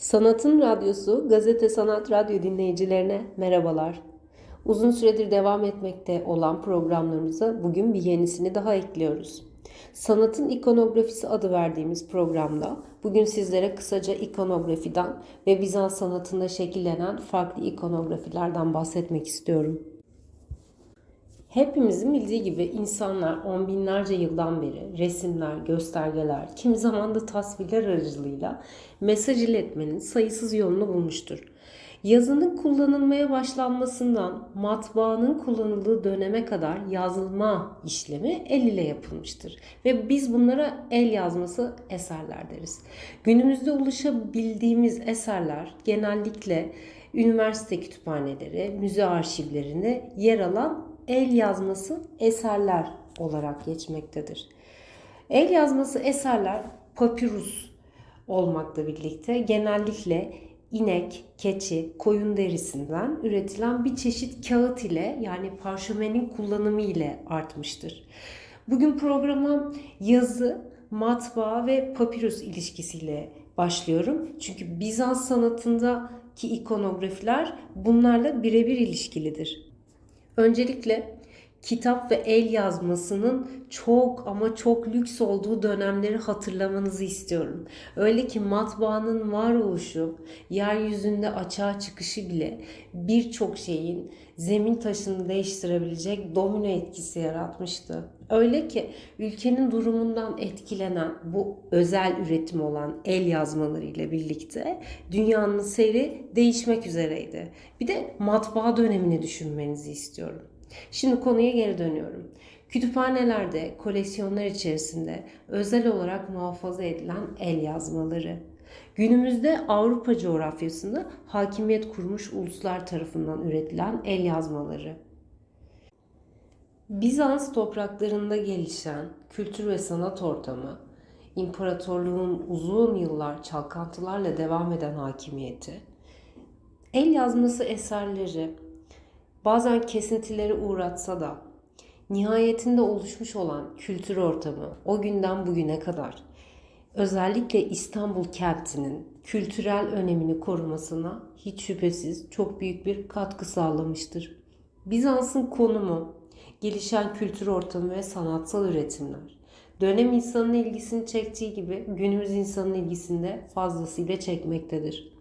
Sanatın Radyosu, Gazete Sanat Radyo dinleyicilerine merhabalar. Uzun süredir devam etmekte olan programlarımıza bugün bir yenisini daha ekliyoruz. Sanatın ikonografisi adı verdiğimiz programda bugün sizlere kısaca ikonografiden ve Bizans sanatında şekillenen farklı ikonografilerden bahsetmek istiyorum. Hepimizin bildiği gibi insanlar on binlerce yıldan beri resimler, göstergeler, kimi zaman da tasvirler aracılığıyla mesaj iletmenin sayısız yolunu bulmuştur. Yazının kullanılmaya başlanmasından matbaanın kullanıldığı döneme kadar yazılma işlemi el ile yapılmıştır. Ve biz bunlara el yazması eserler deriz. Günümüzde ulaşabildiğimiz eserler genellikle üniversite kütüphaneleri, müze arşivlerinde yer alan el yazması eserler olarak geçmektedir. El yazması eserler papirus olmakla birlikte genellikle inek, keçi, koyun derisinden üretilen bir çeşit kağıt ile yani parşömenin kullanımı ile artmıştır. Bugün programa yazı, matbaa ve papirus ilişkisiyle başlıyorum. Çünkü Bizans sanatındaki ikonografiler bunlarla birebir ilişkilidir. Öncelikle kitap ve el yazmasının çok ama çok lüks olduğu dönemleri hatırlamanızı istiyorum. Öyle ki matbaanın varoluşu, yeryüzünde açığa çıkışı bile birçok şeyin zemin taşını değiştirebilecek domino etkisi yaratmıştı. Öyle ki ülkenin durumundan etkilenen bu özel üretim olan el yazmaları ile birlikte dünyanın seyri değişmek üzereydi. Bir de matbaa dönemini düşünmenizi istiyorum. Şimdi konuya geri dönüyorum. Kütüphanelerde, koleksiyonlar içerisinde özel olarak muhafaza edilen el yazmaları. Günümüzde Avrupa coğrafyasında hakimiyet kurmuş uluslar tarafından üretilen el yazmaları. Bizans topraklarında gelişen kültür ve sanat ortamı, imparatorluğun uzun yıllar çalkantılarla devam eden hakimiyeti, el yazması eserleri bazen kesintilere uğratsa da nihayetinde oluşmuş olan kültür ortamı o günden bugüne kadar özellikle İstanbul kentinin kültürel önemini korumasına hiç şüphesiz çok büyük bir katkı sağlamıştır. Bizans'ın konumu, gelişen kültür ortamı ve sanatsal üretimler dönem insanın ilgisini çektiği gibi günümüz insanın ilgisini de fazlasıyla çekmektedir.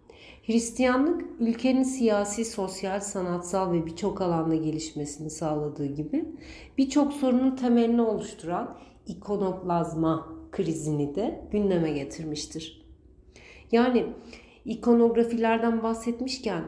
Hristiyanlık ülkenin siyasi, sosyal, sanatsal ve birçok alanda gelişmesini sağladığı gibi birçok sorunun temelini oluşturan ikonoplazma krizini de gündeme getirmiştir. Yani ikonografilerden bahsetmişken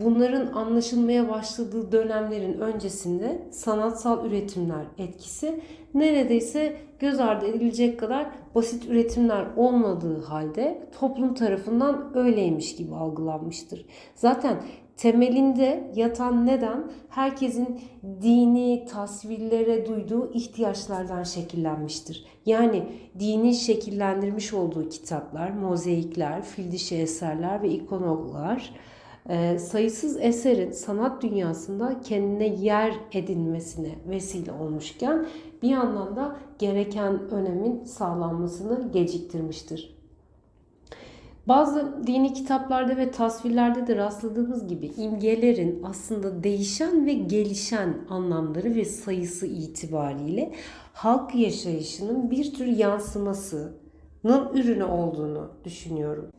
bunların anlaşılmaya başladığı dönemlerin öncesinde sanatsal üretimler etkisi neredeyse göz ardı edilecek kadar basit üretimler olmadığı halde toplum tarafından öyleymiş gibi algılanmıştır. Zaten temelinde yatan neden herkesin dini tasvirlere duyduğu ihtiyaçlardan şekillenmiştir. Yani dini şekillendirmiş olduğu kitaplar, mozaikler, fildişi eserler ve ikonoglar sayısız eserin sanat dünyasında kendine yer edinmesine vesile olmuşken bir yandan da gereken önemin sağlanmasını geciktirmiştir. Bazı dini kitaplarda ve tasvirlerde de rastladığımız gibi imgelerin aslında değişen ve gelişen anlamları ve sayısı itibariyle halk yaşayışının bir tür yansımasının ürünü olduğunu düşünüyorum.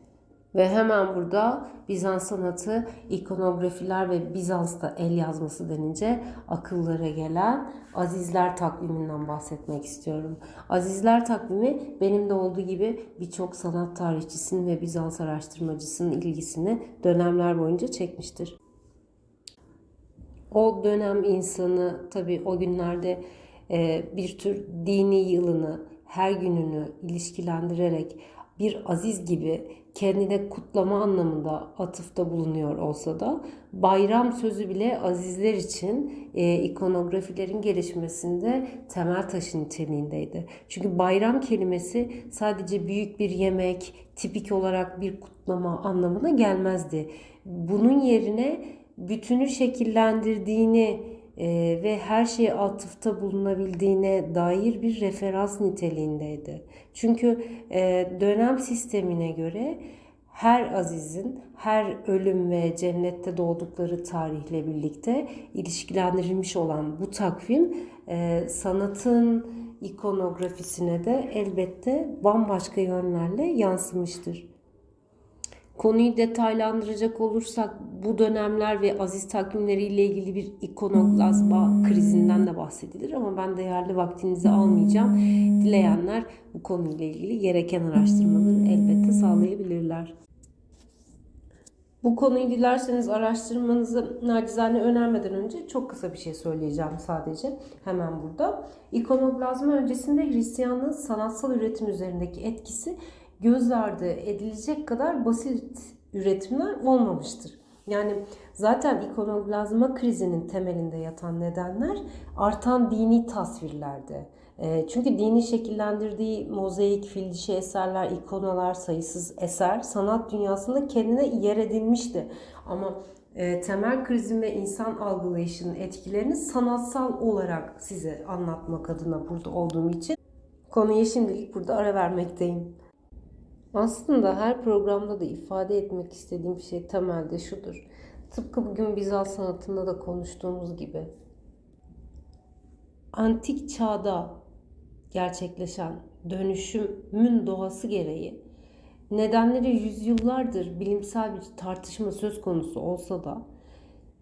Ve hemen burada Bizans sanatı, ikonografiler ve Bizans'ta el yazması denince akıllara gelen Azizler takviminden bahsetmek istiyorum. Azizler takvimi benim de olduğu gibi birçok sanat tarihçisinin ve Bizans araştırmacısının ilgisini dönemler boyunca çekmiştir. O dönem insanı tabii o günlerde bir tür dini yılını, her gününü ilişkilendirerek bir aziz gibi kendine kutlama anlamında atıfta bulunuyor olsa da bayram sözü bile azizler için e, ikonografilerin gelişmesinde temel taşı niteliğindeydi. Çünkü bayram kelimesi sadece büyük bir yemek, tipik olarak bir kutlama anlamına gelmezdi. Bunun yerine bütünü şekillendirdiğini e, ve her şeye atıfta bulunabildiğine dair bir referans niteliğindeydi. Çünkü e, dönem sistemine göre her azizin her ölüm ve cennette doğdukları tarihle birlikte ilişkilendirilmiş olan bu takvim e, sanatın ikonografisine de elbette bambaşka yönlerle yansımıştır. Konuyu detaylandıracak olursak bu dönemler ve aziz takvimleriyle ilgili bir ikonoklazma krizinden de bahsedilir ama ben değerli vaktinizi almayacağım. Dileyenler bu konuyla ilgili gereken araştırmaları elbette sağlayabilirler. Bu konuyu dilerseniz araştırmanızı nacizane önermeden önce çok kısa bir şey söyleyeceğim sadece hemen burada. İkonoplazma öncesinde Hristiyanlığın sanatsal üretim üzerindeki etkisi göz ardı edilecek kadar basit üretimler olmamıştır. Yani zaten ikonoplazma krizinin temelinde yatan nedenler artan dini tasvirlerde. E, Çünkü dini şekillendirdiği mozaik, fil dişi eserler, ikonalar, sayısız eser sanat dünyasında kendine yer edinmişti. Ama e, temel krizin ve insan algılayışının etkilerini sanatsal olarak size anlatmak adına burada olduğum için konuya şimdilik burada ara vermekteyim. Aslında her programda da ifade etmek istediğim şey temelde şudur. Tıpkı bugün Bizans sanatında da konuştuğumuz gibi. Antik çağda gerçekleşen dönüşümün doğası gereği nedenleri yüzyıllardır bilimsel bir tartışma söz konusu olsa da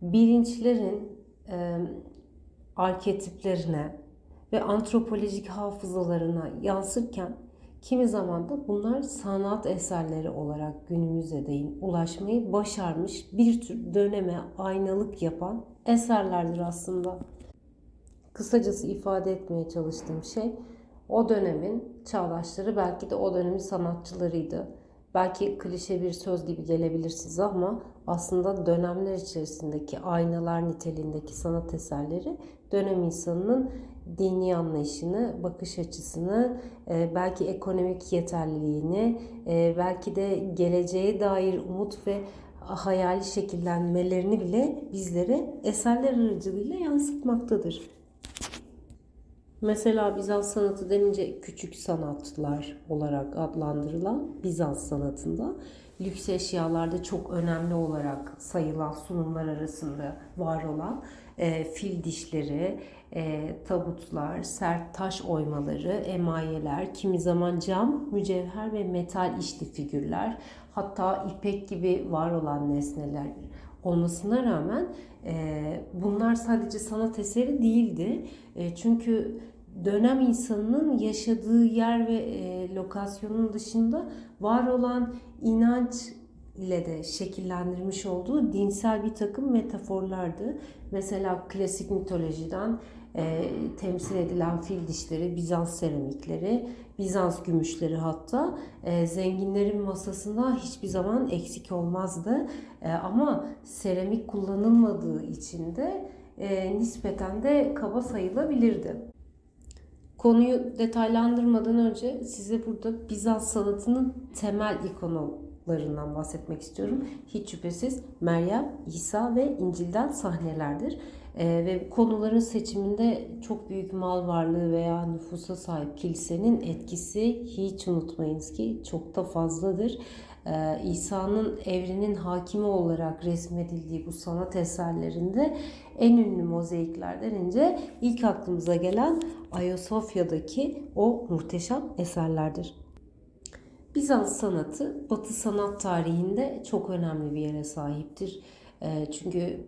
bilinçlerin e, arketiplerine ve antropolojik hafızalarına yansırken kimi zaman da bunlar sanat eserleri olarak günümüze değin ulaşmayı başarmış bir tür döneme aynalık yapan eserlerdir aslında. Kısacası ifade etmeye çalıştığım şey o dönemin çağdaşları belki de o dönemin sanatçılarıydı. Belki klişe bir söz gibi gelebilir size ama aslında dönemler içerisindeki aynalar niteliğindeki sanat eserleri dönem insanının dini anlayışını, bakış açısını, e, belki ekonomik yeterliliğini, e, belki de geleceğe dair umut ve hayali şekillenmelerini bile bizlere eserler aracılığıyla yansıtmaktadır. Mesela Bizans sanatı denince küçük sanatlar olarak adlandırılan Bizans sanatında lüks eşyalarda çok önemli olarak sayılan sunumlar arasında var olan e, fil dişleri, e, tabutlar, sert taş oymaları, emayeler, kimi zaman cam, mücevher ve metal işli figürler, hatta ipek gibi var olan nesneler olmasına rağmen e, bunlar sadece sanat eseri değildi. E, çünkü dönem insanının yaşadığı yer ve e, lokasyonun dışında var olan inanç ile de şekillendirmiş olduğu dinsel bir takım metaforlardı. Mesela klasik mitolojiden e, temsil edilen fil dişleri, Bizans seramikleri, Bizans gümüşleri hatta e, zenginlerin masasında hiçbir zaman eksik olmazdı. E, ama seramik kullanılmadığı için de e, nispeten de kaba sayılabilirdi. Konuyu detaylandırmadan önce size burada Bizans sanatının temel ikonolarından bahsetmek istiyorum. Hiç şüphesiz Meryem, İsa ve İncil'den sahnelerdir. Ee, ve konuların seçiminde çok büyük mal varlığı veya nüfusa sahip kilisenin etkisi hiç unutmayınız ki çok da fazladır. Ee, İsa'nın evrenin hakimi olarak resmedildiği bu sanat eserlerinde en ünlü mozaikler denince ilk aklımıza gelen Ayasofya'daki o muhteşem eserlerdir. Bizans sanatı Batı sanat tarihinde çok önemli bir yere sahiptir. Ee, çünkü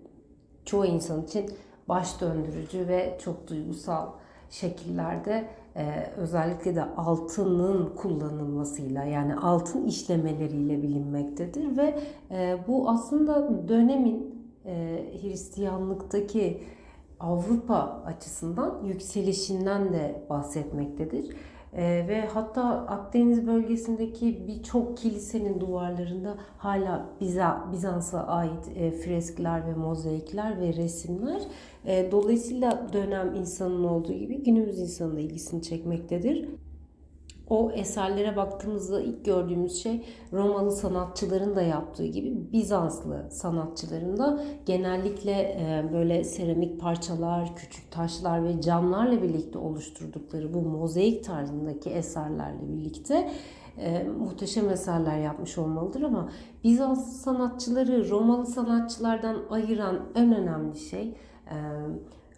çoğu insan için baş döndürücü ve çok duygusal şekillerde e, özellikle de altının kullanılmasıyla yani altın işlemeleriyle bilinmektedir ve e, bu aslında dönemin e, Hristiyanlıktaki Avrupa açısından yükselişinden de bahsetmektedir. Ee, ve hatta Akdeniz bölgesindeki birçok kilisenin duvarlarında hala Biza, Bizans'a ait e, freskler ve mozaikler ve resimler. E, dolayısıyla dönem insanın olduğu gibi günümüz insanın da ilgisini çekmektedir. O eserlere baktığımızda ilk gördüğümüz şey Romalı sanatçıların da yaptığı gibi Bizanslı sanatçıların da genellikle e, böyle seramik parçalar, küçük taşlar ve camlarla birlikte oluşturdukları bu mozaik tarzındaki eserlerle birlikte e, muhteşem eserler yapmış olmalıdır ama Bizans sanatçıları Romalı sanatçılardan ayıran en önemli şey e,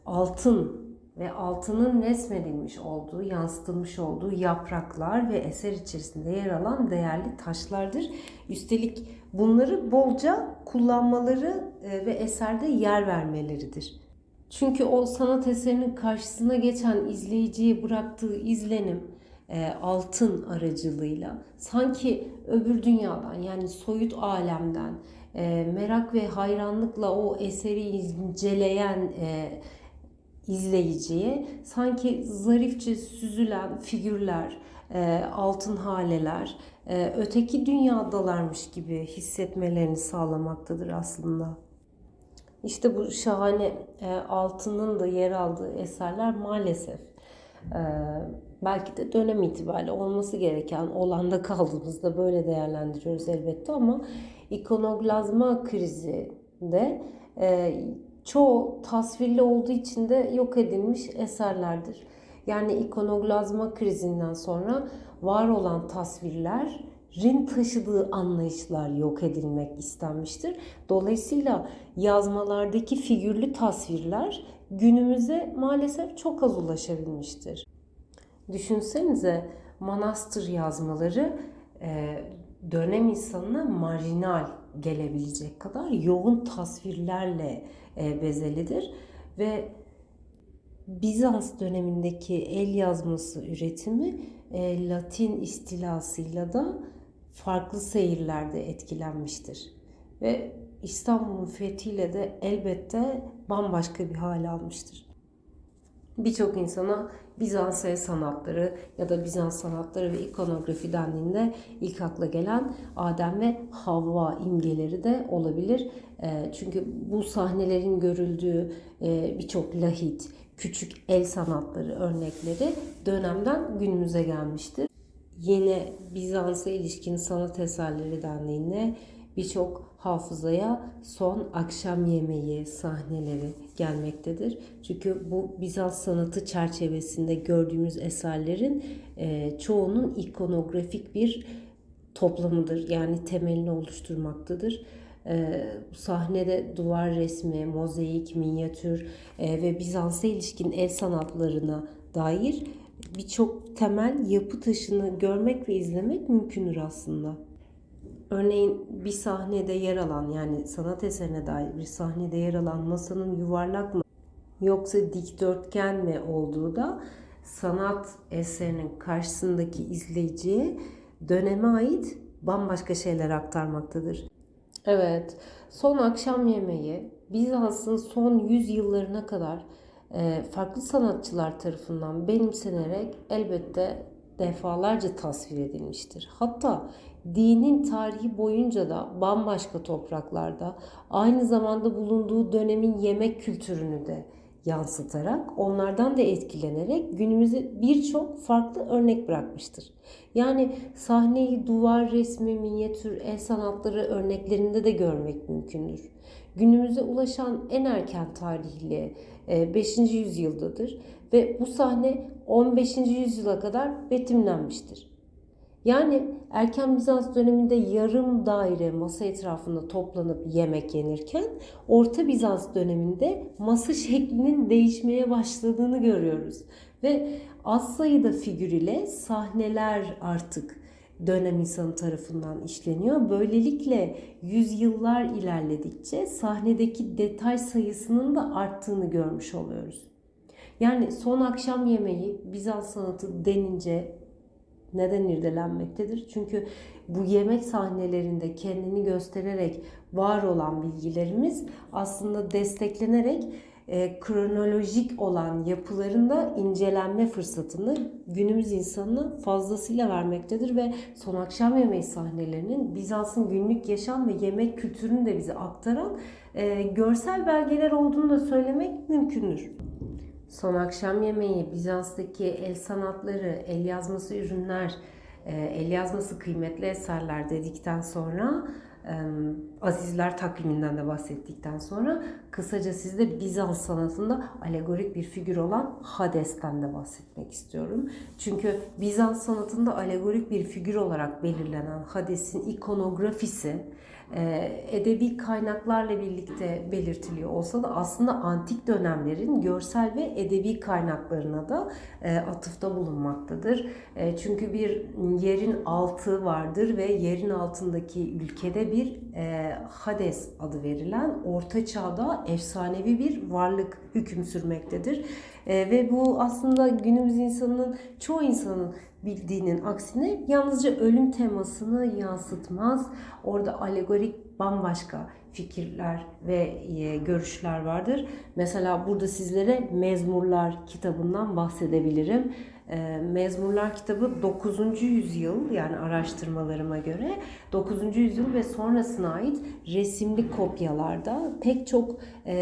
altın ve altının resmedilmiş olduğu, yansıtılmış olduğu yapraklar ve eser içerisinde yer alan değerli taşlardır. Üstelik bunları bolca kullanmaları e, ve eserde yer vermeleridir. Çünkü o sanat eserinin karşısına geçen izleyiciye bıraktığı izlenim e, altın aracılığıyla sanki öbür dünyadan yani soyut alemden e, merak ve hayranlıkla o eseri inceleyen izleyiciye sanki zarifçe süzülen figürler, e, altın haleler, e, öteki dünyadalarmış gibi hissetmelerini sağlamaktadır aslında. İşte bu şahane e, altının da yer aldığı eserler maalesef e, belki de dönem itibariyle olması gereken olanda kaldığımızda böyle değerlendiriyoruz elbette ama ikonoglazma krizi de e, çoğu tasvirli olduğu için de yok edilmiş eserlerdir. Yani ikonoglazma krizinden sonra var olan tasvirlerin taşıdığı anlayışlar yok edilmek istenmiştir. Dolayısıyla yazmalardaki figürlü tasvirler günümüze maalesef çok az ulaşabilmiştir. Düşünsenize manastır yazmaları dönem insanına marjinal gelebilecek kadar yoğun tasvirlerle e, bezelidir ve Bizans dönemindeki el yazması üretimi e, Latin istilasıyla da farklı seyirlerde etkilenmiştir. Ve İstanbul'un fethiyle de elbette bambaşka bir hal almıştır. Birçok insana Bizans sanatları ya da Bizans sanatları ve ikonografi dendiğinde ilk akla gelen Adem ve Havva imgeleri de olabilir. E, çünkü bu sahnelerin görüldüğü e, birçok lahit, küçük el sanatları örnekleri dönemden günümüze gelmiştir. Yine Bizans'a ilişkin sanat eserleri dendiğinde birçok hafızaya son akşam yemeği sahneleri gelmektedir. Çünkü bu Bizans sanatı çerçevesinde gördüğümüz eserlerin e, çoğunun ikonografik bir toplamıdır. Yani temelini oluşturmaktadır. E, sahnede duvar resmi, mozaik, minyatür e, ve Bizans'a ilişkin el sanatlarına dair birçok temel yapı taşını görmek ve izlemek mümkündür aslında. Örneğin bir sahnede yer alan yani sanat eserine dair bir sahnede yer alan masanın yuvarlak mı yoksa dikdörtgen mi olduğu da sanat eserinin karşısındaki izleyiciye döneme ait bambaşka şeyler aktarmaktadır. Evet, son akşam yemeği Bizans'ın son 100 yıllarına kadar farklı sanatçılar tarafından benimsenerek elbette defalarca tasvir edilmiştir. Hatta dinin tarihi boyunca da bambaşka topraklarda aynı zamanda bulunduğu dönemin yemek kültürünü de yansıtarak onlardan da etkilenerek günümüze birçok farklı örnek bırakmıştır. Yani sahneyi duvar resmi, minyatür, el sanatları örneklerinde de görmek mümkündür. Günümüze ulaşan en erken tarihli 5. yüzyıldadır ve bu sahne 15. yüzyıla kadar betimlenmiştir. Yani erken Bizans döneminde yarım daire masa etrafında toplanıp yemek yenirken Orta Bizans döneminde masa şeklinin değişmeye başladığını görüyoruz. Ve az sayıda figür ile sahneler artık dönem insanı tarafından işleniyor. Böylelikle yüzyıllar ilerledikçe sahnedeki detay sayısının da arttığını görmüş oluyoruz. Yani son akşam yemeği Bizans sanatı denince neden irdelenmektedir? Çünkü bu yemek sahnelerinde kendini göstererek var olan bilgilerimiz aslında desteklenerek e, kronolojik olan yapılarında incelenme fırsatını günümüz insanına fazlasıyla vermektedir ve son akşam yemeği sahnelerinin Bizans'ın günlük yaşam ve yemek kültürünü de bize aktaran e, görsel belgeler olduğunu da söylemek mümkündür. Son akşam yemeği, Bizans'taki el sanatları, el yazması ürünler, e, el yazması kıymetli eserler dedikten sonra Azizler takviminden de bahsettikten sonra kısaca sizde Bizans sanatında alegorik bir figür olan Hades'ten de bahsetmek istiyorum. Çünkü Bizans sanatında alegorik bir figür olarak belirlenen Hades'in ikonografisi edebi kaynaklarla birlikte belirtiliyor olsa da aslında antik dönemlerin görsel ve edebi kaynaklarına da e, atıfta bulunmaktadır. E, çünkü bir yerin altı vardır ve yerin altındaki ülkede bir e, Hades adı verilen orta çağda efsanevi bir varlık hüküm sürmektedir. E, ve bu aslında günümüz insanının çoğu insanın bildiğinin aksine yalnızca ölüm temasını yansıtmaz. Orada alegorik bambaşka fikirler ve e, görüşler vardır. Mesela burada sizlere Mezmurlar kitabından bahsedebilirim. E, Mezmurlar kitabı 9. yüzyıl yani araştırmalarıma göre 9. yüzyıl ve sonrasına ait resimli kopyalarda pek çok e,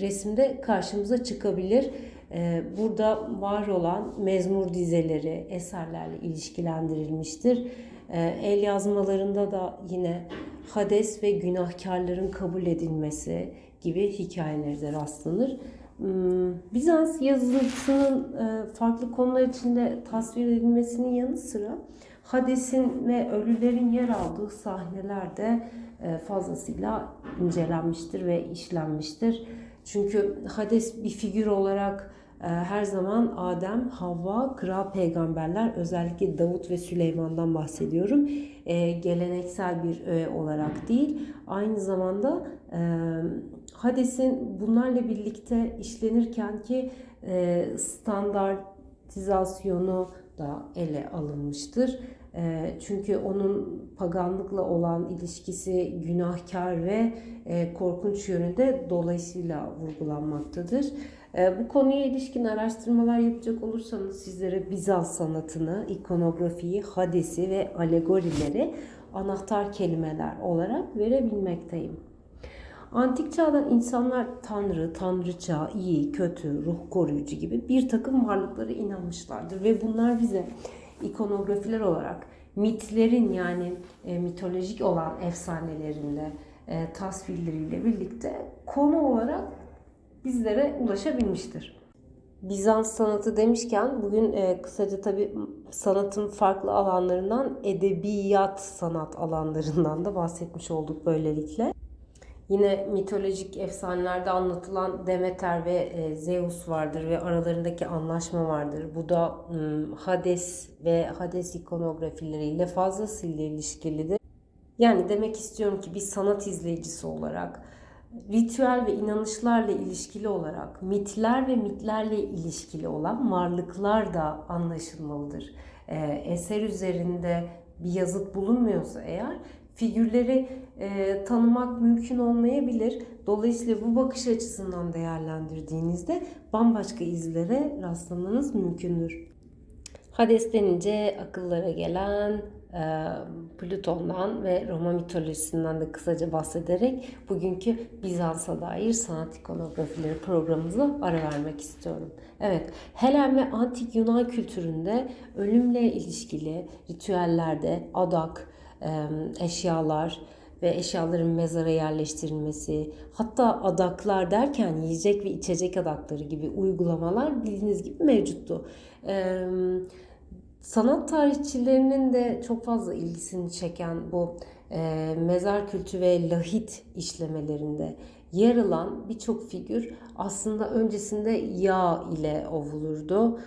resimde karşımıza çıkabilir. Ee, burada var olan mezmur dizeleri eserlerle ilişkilendirilmiştir. Ee, El yazmalarında da yine Hades ve günahkarların kabul edilmesi gibi hikayeleri de rastlanır. Hmm, Bizans yazıntısının e, farklı konular içinde tasvir edilmesinin yanı sıra Hades'in ve ölülerin yer aldığı sahneler de e, fazlasıyla incelenmiştir ve işlenmiştir. Çünkü Hades bir figür olarak e, her zaman Adem, Havva, kral peygamberler özellikle Davut ve Süleyman'dan bahsediyorum. E, geleneksel bir öğe olarak değil. Aynı zamanda e, Hades'in bunlarla birlikte işlenirken ki e, standartizasyonu da ele alınmıştır. Çünkü onun paganlıkla olan ilişkisi günahkar ve korkunç yönünde dolayısıyla vurgulanmaktadır. Bu konuya ilişkin araştırmalar yapacak olursanız sizlere Bizans sanatını, ikonografiyi, hadesi ve alegorileri anahtar kelimeler olarak verebilmekteyim. Antik çağdan insanlar tanrı, tanrıça, iyi, kötü, ruh koruyucu gibi bir takım varlıklara inanmışlardır ve bunlar bize ikonografiler olarak mitlerin yani e, mitolojik olan efsanelerinde e, tasvirleriyle birlikte konu olarak bizlere ulaşabilmiştir. Bizans sanatı demişken bugün e, kısaca tabi sanatın farklı alanlarından edebiyat sanat alanlarından da bahsetmiş olduk böylelikle. Yine mitolojik efsanelerde anlatılan Demeter ve e, Zeus vardır ve aralarındaki anlaşma vardır. Bu da Hades ve Hades ikonografileriyle fazlasıyla ilişkilidir. Yani demek istiyorum ki bir sanat izleyicisi olarak ritüel ve inanışlarla ilişkili olarak mitler ve mitlerle ilişkili olan varlıklar da anlaşılmalıdır. E, eser üzerinde bir yazıt bulunmuyorsa eğer figürleri e, tanımak mümkün olmayabilir. Dolayısıyla bu bakış açısından değerlendirdiğinizde bambaşka izlere rastlamanız mümkündür. Hades denince akıllara gelen e, Plüton'dan ve Roma mitolojisinden de kısaca bahsederek bugünkü Bizans'a dair sanat ikonografileri programımıza ara vermek istiyorum. Evet, Helen ve Antik Yunan kültüründe ölümle ilişkili ritüellerde adak, eşyalar ve eşyaların mezara yerleştirilmesi, hatta adaklar derken yiyecek ve içecek adakları gibi uygulamalar bildiğiniz gibi mevcuttu. Sanat tarihçilerinin de çok fazla ilgisini çeken bu e, mezar kültü ve lahit işlemelerinde yer alan birçok figür aslında öncesinde yağ ile ovulurdu.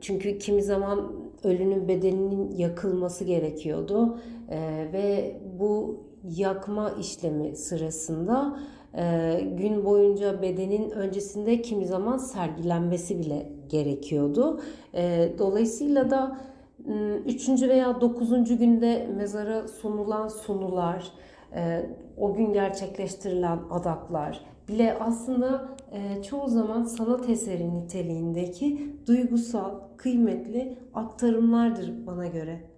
Çünkü kimi zaman ölünün bedeninin yakılması gerekiyordu e, ve bu yakma işlemi sırasında e, gün boyunca bedenin öncesinde kimi zaman sergilenmesi bile gerekiyordu. E, dolayısıyla da üçüncü veya dokuzuncu günde mezara sunulan sunular, e, o gün gerçekleştirilen adaklar bile aslında e, çoğu zaman sanat eseri niteliğindeki duygusal, kıymetli aktarımlardır bana göre.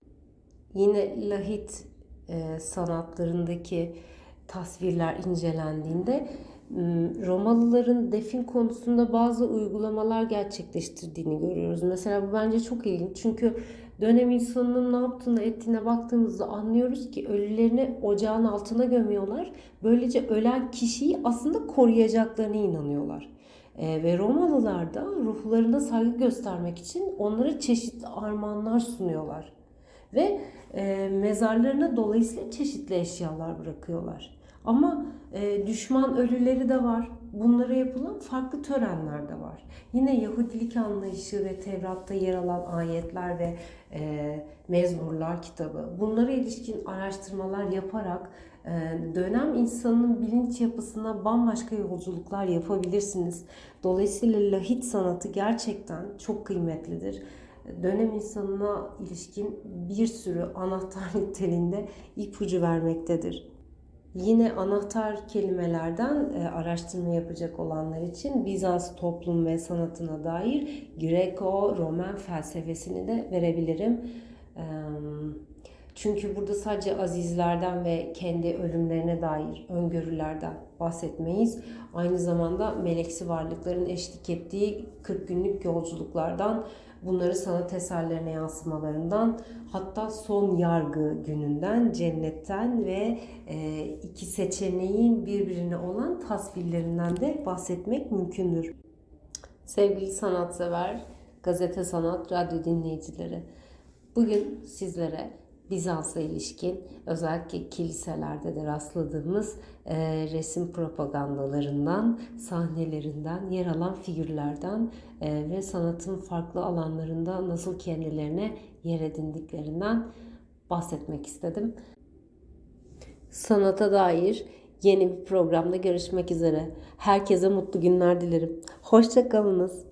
Yine lahit e, sanatlarındaki tasvirler incelendiğinde Romalıların defin konusunda bazı uygulamalar gerçekleştirdiğini görüyoruz. Mesela bu bence çok ilginç çünkü Dönem insanının ne yaptığını ettiğine baktığımızda anlıyoruz ki ölülerini ocağın altına gömüyorlar. Böylece ölen kişiyi aslında koruyacaklarına inanıyorlar. E, ve Romalılar da ruhlarına saygı göstermek için onlara çeşitli armağanlar sunuyorlar. Ve e, mezarlarına dolayısıyla çeşitli eşyalar bırakıyorlar. Ama e, düşman ölüleri de var. Bunlara yapılan farklı törenler de var. Yine Yahudilik anlayışı ve Tevrat'ta yer alan ayetler ve e, mezmurlar kitabı. Bunlara ilişkin araştırmalar yaparak e, dönem insanının bilinç yapısına bambaşka yolculuklar yapabilirsiniz. Dolayısıyla lahit sanatı gerçekten çok kıymetlidir dönem insanına ilişkin bir sürü anahtar niteliğinde ipucu vermektedir. Yine anahtar kelimelerden e, araştırma yapacak olanlar için Bizans toplum ve sanatına dair Greco-Roman felsefesini de verebilirim. E, Çünkü burada sadece azizlerden ve kendi ölümlerine dair öngörülerden bahsetmeyiz. Aynı zamanda meleksi varlıkların eşlik ettiği 40 günlük yolculuklardan, bunları sanat eserlerine yansımalarından, hatta son yargı gününden, cennetten ve e, iki seçeneğin birbirine olan tasvirlerinden de bahsetmek mümkündür. Sevgili sanatsever, gazete sanat, radyo dinleyicileri, bugün sizlere Bizans'a ilişkin özellikle kiliselerde de rastladığımız e, resim propagandalarından, sahnelerinden, yer alan figürlerden e, ve sanatın farklı alanlarında nasıl kendilerine yer edindiklerinden bahsetmek istedim. Sanata dair yeni bir programda görüşmek üzere. Herkese mutlu günler dilerim. Hoşçakalınız.